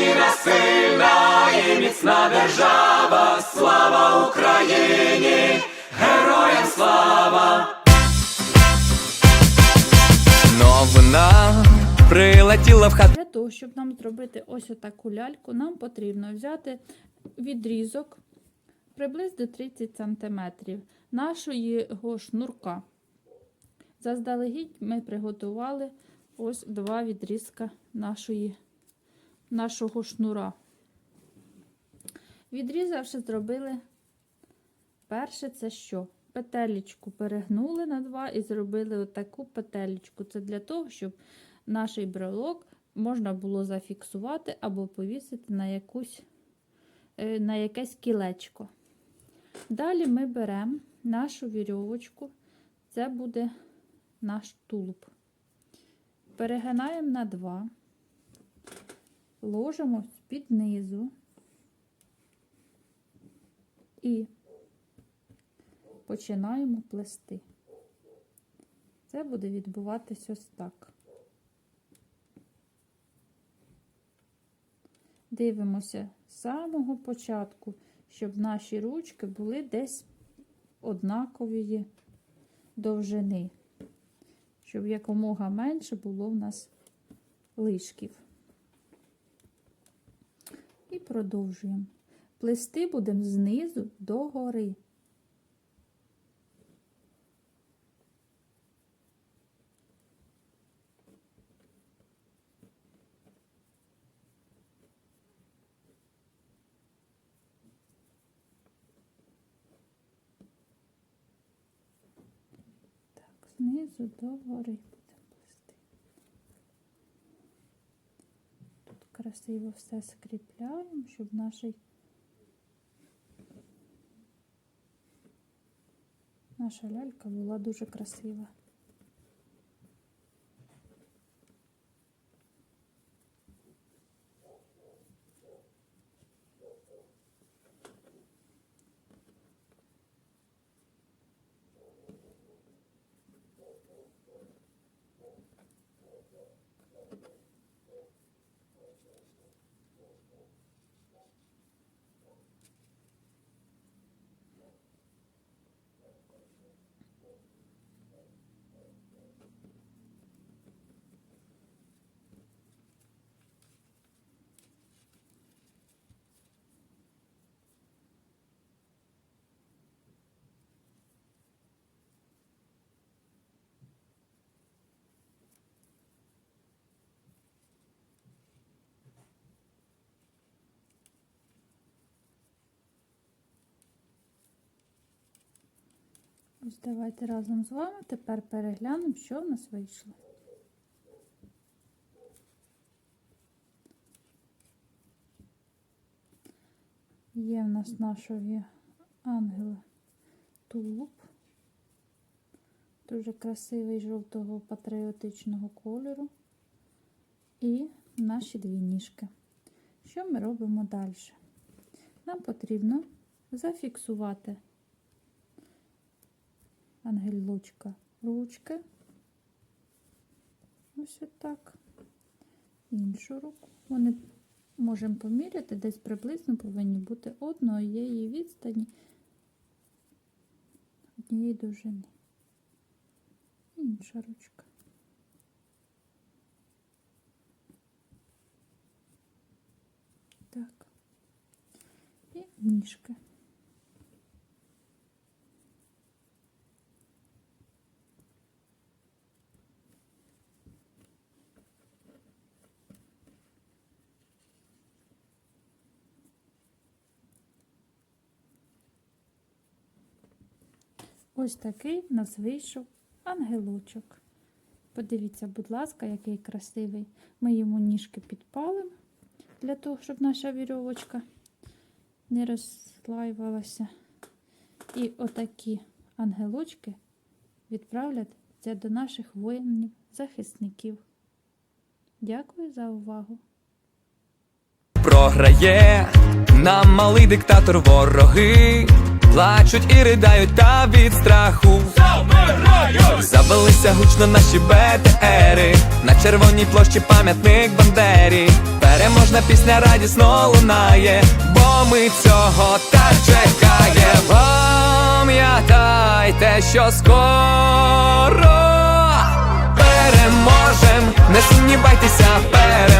Україна сильна і міцна держава, слава Україні, героям слава! Новина прилетіла в хату. Для того, щоб нам зробити ось таку ляльку, нам потрібно взяти відрізок приблизно 30 см нашого шнурка. Заздалегідь ми приготували ось два відрізка нашої, нашого шнура. Відрізавши, зробили перше це що? Петелечку перегнули на два і зробили отаку петелечку. Це для того, щоб наш брелок можна було зафіксувати або повісити на, якусь, е, на якесь кілечко. Далі ми беремо нашу вірьовочку, це буде наш тулуб. Перегинаємо на два, ложимо з-під низу і починаємо плести. Це буде відбуватись ось так. Дивимося з самого початку, щоб наші ручки були десь однакової довжини, щоб якомога менше було в нас лишків. І продовжуємо. Плести будемо знизу до гори. Так, знизу до гори будемо плести. Тут красиво все скріпляємо, щоб наш наша лялька була дуже красива. Ось давайте разом з вами тепер переглянемо, що в нас вийшло. Є в нас нашого ангела тулуб. Дуже красивий жовтого патріотичного кольору. І наші дві ніжки. Що ми робимо далі? Нам потрібно зафіксувати ангелочка ручки. Ось отак. Іншу руку. Вони можемо поміряти, десь приблизно повинні бути однієї відстані, однієї довжини. Інша ручка. Так. І ніжки. Ось такий в нас вийшов ангелочок. Подивіться, будь ласка, який красивий. Ми йому ніжки підпалимо для того, щоб наша вірьовочка не розслаювалася. І отакі ангелочки відправляться до наших воїнів, захисників. Дякую за увагу! Програє нам малий диктатор вороги, плачуть і придають та від страху. Забилися гучно наші БТРи, на червоній площі пам'ятник Бандері. Переможна пісня радісно лунає, бо ми цього так чекаємо. Пам'ятайте, що скоро переможем, не сумнівайтеся, переможем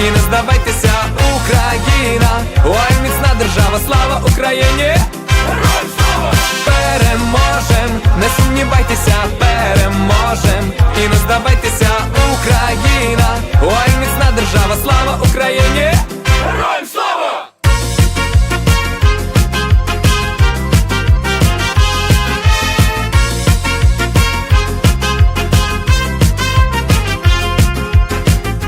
і не здавайтеся, Україна, ой, міцна держава, слава Україні! Переможем, не сумнівайтеся, переможем і не здавайтеся, Україна, ой, міцна держава, слава Україні!